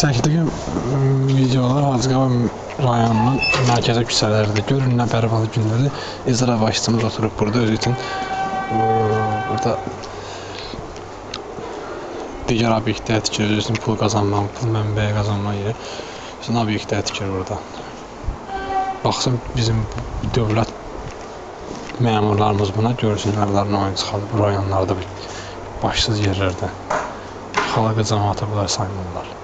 çəkdiyim ım, videolar Hacıqava rayonunun mərkəzi küçələridir. Görün nə bərbad gündədir. İcra başçımız oturub burada özü üçün ıı, burada digər obyektlər tikir, özü üçün pul qazanmaq, pul mənbəyi qazanmaq yeri. Bütün obyektlər tikir burada. Baxsın bizim dövlət məmurlarımız buna görsünlər, nə oyun çıxarıb bu rayonlarda bir başsız yerlərdə. Xalqı cəmaatı bunlar saymırlar.